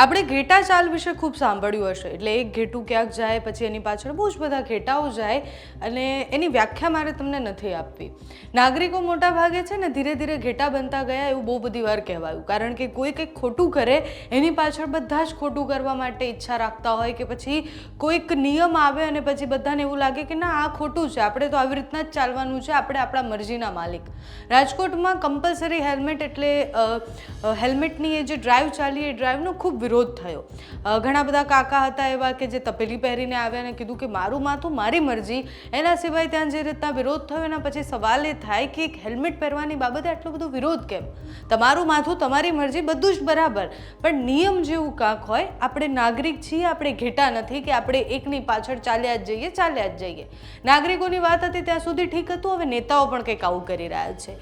આપણે ઘેટા ચાલ વિશે ખૂબ સાંભળ્યું હશે. એટલે એક ઘેટું ક્યાંક જાય, પછી એની પાછળ બહુ જ બધા ઘેટાઓ જાય અને એની વ્યાખ્યા મારે તમને નથી આપવી. નાગરિકો મોટા ભાગે છે ને ધીરે ધીરે ઘેટા બનતા ગયા એવું બહુ બધી વાર કહેવાયું. કારણ કે કોઈ કંઈક ખોટું કરે, એની પાછળ બધા જ ખોટું કરવા માટે ઈચ્છા રાખતા હોય કે પછી કોઈક નિયમ આવે અને પછી બધાને એવું લાગે કે ના, આ ખોટું છે, આપણે તો આવી રીતના જ ચાલવાનું છે, આપણે આપણા મરજીના માલિક. રાજકોટમાં કમ્પલસરી હેલ્મેટ એટલે હેલ્મેટની એ જે ડ્રાઈવ ચાલી એ ડ્રાઈવનો ખૂબ વિરોધ થયો. ઘણા બધા કાકા હતા એવા કે જે તપેલી પહેરીને આવ્યા અને કીધું કે મારું માથું, મારી મરજી. એના સિવાય ત્યાં જે રીતના વિરોધ થયો, એના પછી સવાલ એ થાય કે એક હેલ્મેટ પહેરવાની બાબતે આટલો બધો વિરોધ કેમ? તમારું માથું, તમારી મરજી, બધું જ બરાબર. પણ નિયમ જેવું કાંક હોય, આપણે નાગરિક છીએ, આપણે ઘેટા નથી કે આપણે એકની પાછળ ચાલ્યા જ જઈએ, ચાલ્યા જ જઈએ. નાગરિકોની વાત હતી ત્યાં સુધી ઠીક હતું, હવે નેતાઓ પણ કંઈક આવું કરી રહ્યા છે.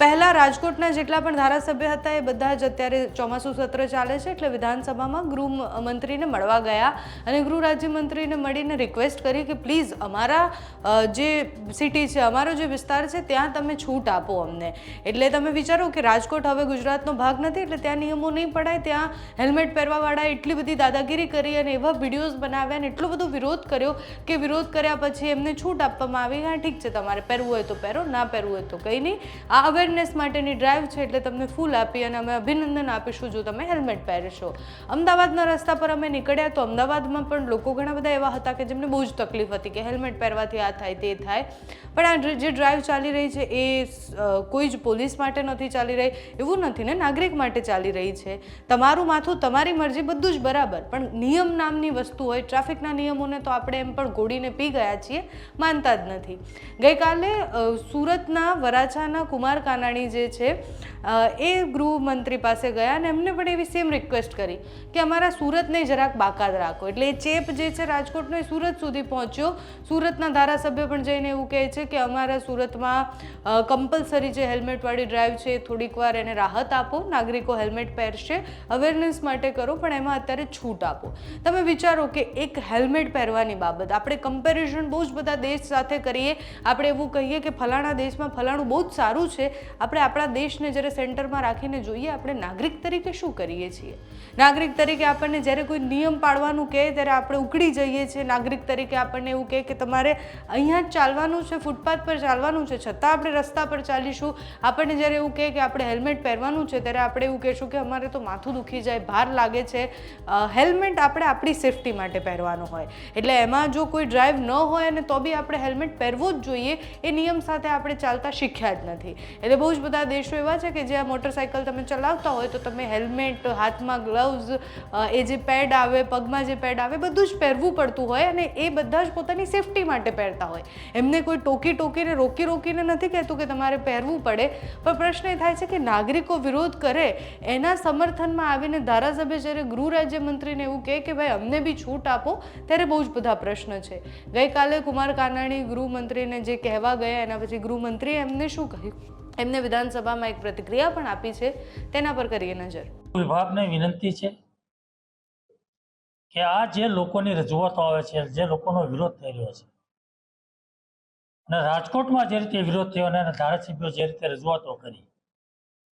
પહેલા રાજકોટના જેટલા પણ ધારાસભ્ય હતા, એ બધા જ અત્યારે ચોમાસું સત્ર ચાલે છે એટલે વિધાનસભામાં ગૃહ મંત્રીને મળવા ગયા અને ગૃહ રાજ્યમંત્રીને મળીને રિક્વેસ્ટ કરી કે પ્લીઝ અમારા જે સિટી છે, અમારો જે વિસ્તાર છે, ત્યાં તમે છૂટ આપો અમને. એટલે તમે વિચારો કે રાજકોટ હવે ગુજરાતનો ભાગ નથી, એટલે ત્યાં નિયમો નહીં પડાય, ત્યાં હેલ્મેટ પહેરવાવાળાએ એટલી બધી દાદાગીરી કરી અને એવા વિડીયોઝ બનાવ્યા અને એટલો બધો વિરોધ કર્યો કે વિરોધ કર્યા પછી એમને છૂટ આપવામાં આવી. હા, ઠીક છે, તમારે પહેરવું હોય તો પહેરો, ના પહેરવું હોય તો કંઈ નહીં. આ અવેરનેસ માટેની ડ્રાઈવ છે એટલે તમને ફૂલ આપી અને અમે અભિનંદન આપીશું જો તમે હેલ્મેટ પહેરશો. અમદાવાદના રસ્તા પર અમે નીકળ્યા તો અમદાવાદમાં પણ લોકો ઘણા બધા એવા હતા કે જેમને બહુ જ તકલીફ હતી કે હેલ્મેટ પહેરવાથી આ થાય, તે થાય. પણ આ જે ડ્રાઈવ ચાલી રહી છે એ કોઈ જ પોલીસ માટે નથી ચાલી રહી, એવું નથી ને, નાગરિક માટે ચાલી રહી છે. તમારું માથું, તમારી મરજી, બધું જ બરાબર. પણ નિયમ નામની વસ્તુ હોય, ટ્રાફિકના નિયમોને તો આપણે એમ પણ ઘોડીને પી ગયા છીએ, માનતા જ નથી. ગઈકાલે સુરતના, વરાછાના કુમાર કાનાણી જે છે એ ગૃહમંત્રી પાસે ગયા અને એમને પણ એવી સેમ રિક્વેસ્ટ કરી કે અમારા સુરતને જરાક બાકાત રાખો. એટલે એ ચેપ જે છે રાજકોટનો એ સુરત સુધી પહોંચ્યો. સુરતના ધારાસભ્ય પણ જઈને એવું કહે છે કે અમારા સુરતમાં કમ્પલસરી જે હેલ્મેટવાળી ડ્રાઈવ છે થોડીક વાર એને રાહત આપો. નાગરિકો હેલ્મેટ પહેરશે. અવેરનેસ માટે કરો, પણ એમાં અત્યારે છૂટ આપો. તમે વિચારો કે એક હેલ્મેટ પહેરવાની બાબત, આપણે કમ્પેરિઝન બહુ જ બધા દેશ સાથે કરીએ. આપણે એવું કહીએ કે ફલાણા દેશમાં ફલાણું બહુ જ સારું છે. આપણે આપણા દેશને જ્યારે સેન્ટરમાં રાખીને જોઈએ, આપણે નાગરિક તરીકે શું કરીએ છીએ? નાગરિક તરીકે આપણને જ્યારે કોઈ નિયમ પાડવાનું કહે, ત્યારે આપણે ઉકળી જઈએ છીએ. નાગરિક તરીકે આપણને એવું કહે કે તમારે અહીંયા જ ચાલવાનું છે, ફૂટપાથ પર ચાલવાનું છે, છતાં આપણે રસ્તા પર ચાલીશું. આપણને જ્યારે એવું કહે કે આપણે હેલ્મેટ પહેરવાનું છે, ત્યારે આપણે એવું કહેશું કે અમારે તો માથું દુખી જાય, ભાર લાગે છે. હેલ્મેટ આપણે આપણી સેફટી માટે પહેરવાનું હોય. એટલે એમાં જો કોઈ ડ્રાઈવ ન હોય અને તો બી આપણે હેલ્મેટ પહેરવું જ જોઈએ, એ નિયમ સાથે આપણે ચાલતા શીખ્યા જ નથી. એટલે બહુ જ બધા દેશો એવા છે કે જ્યાં મોટરસાઇકલ તમે ચલાવતા હોય તો તમે હેલ્મેટ, હાથમાં ગ્લવ્સ એ જે પેડ આવે, પગમાં જે પેડ આવે, બધું જ પહેરવું પડતું હોય અને એ બધા જ પોતાની સેફટી માટે પહેરતા હોય. એમને કોઈ ટોકી ટોકીને, રોકી રોકીને નથી કહેતું કે તમારે પહેરવું પડે. પણ પ્રશ્ન એ થાય છે કે નાગરિકો વિરોધ કરે, એના સમર્થનમાં આવીને ધારાસભ્ય જ્યારે ગૃહ રાજ્યમંત્રીને એવું કહે કે ભાઈ, અમને બી છૂટ આપો, ત્યારે બહુ જ બધા પ્રશ્ન છે. ગઈકાલે કુમાર કાનાણી ગૃહમંત્રીને જે કહેવા ગયા, એના પછી ગૃહમંત્રીએ એમને શું કહ્યું? એમને વિધાનસભામાં એક પ્રતિક્રિયા પણ આપી છે, તેના પર કરીએ નજર. વિભાગને વિનંતી છે કે આ જે લોકોની રજૂઆતો આવે છે, જે લોકોનો વિરોધ થઈ રહ્યો છે, અને રાજકોટમાં જે રીતે વિરોધ થયો અને ધારાસભ્યો જે રીતે રજૂઆતો કરી,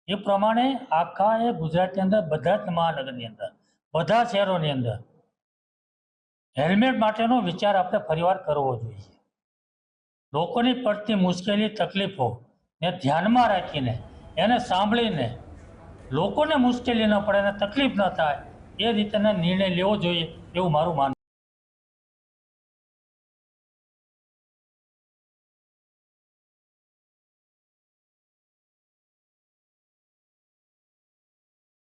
એ પ્રમાણે આખા એ ગુજરાતની અંદર બધા જ મહાનગરની અંદર, બધા શહેરોની અંદર હેલ્મેટ માટેનો વિચાર આપણે ફરીવાર કરવો જોઈએ. લોકોની પડતી મુશ્કેલી, તકલીફો ને ધ્યાનમાં રાખીને, એને સાંભળીને લોકોને મુશ્કેલી ન પડે અને તકલીફ ન થાય, એ રીતેના નિર્ણય લેવો જોઈએ એવું મારું માનવું